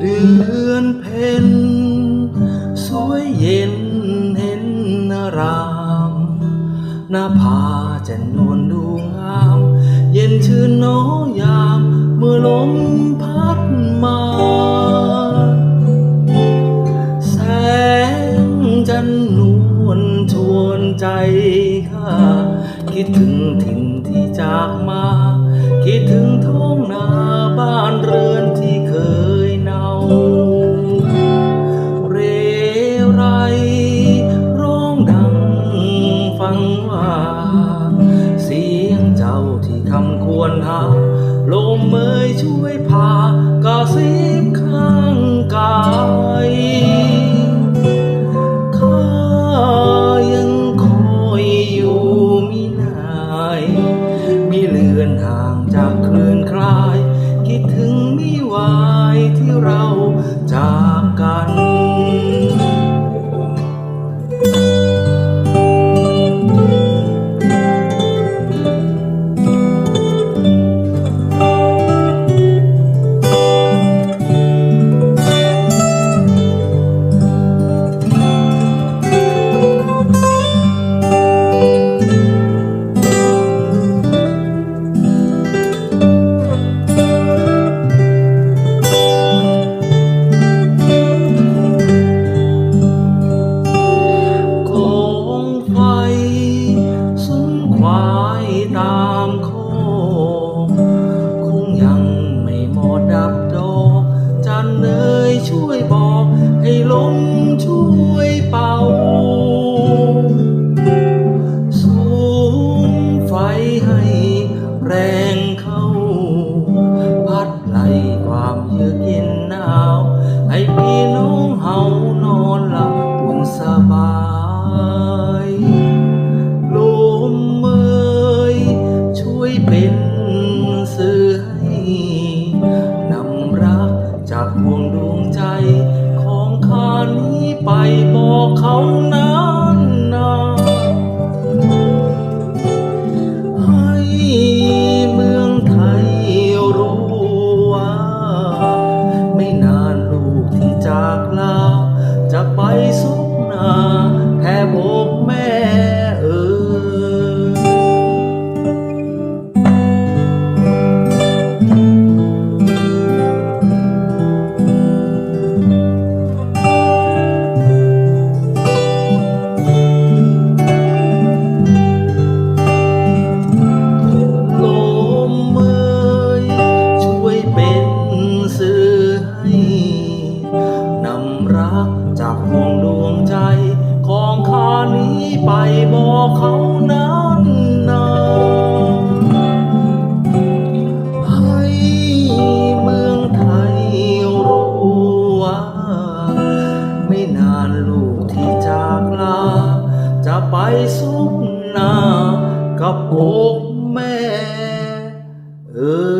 เดือนเพ็ญสวยเย็นเห็นนารามหน้าผาจะนวลดูงาม เย็นชื่นน้อยาม เมื่อลมพัดมา แสงจันทร์นวลชวนใจข้าคิดถึงถิ่นที่จากมา คิดถึงท้องนาบ้านเรือนาที่คำควรหาลมเมยช่วยพากระซิบข้างกายข้ายังคอยอยู่มินายมีเลือนห่างจากคลื่นคลาย คิดถึงมิวายที่เราจากกัน ไปบอกเขานะ กับโบกแม่เออ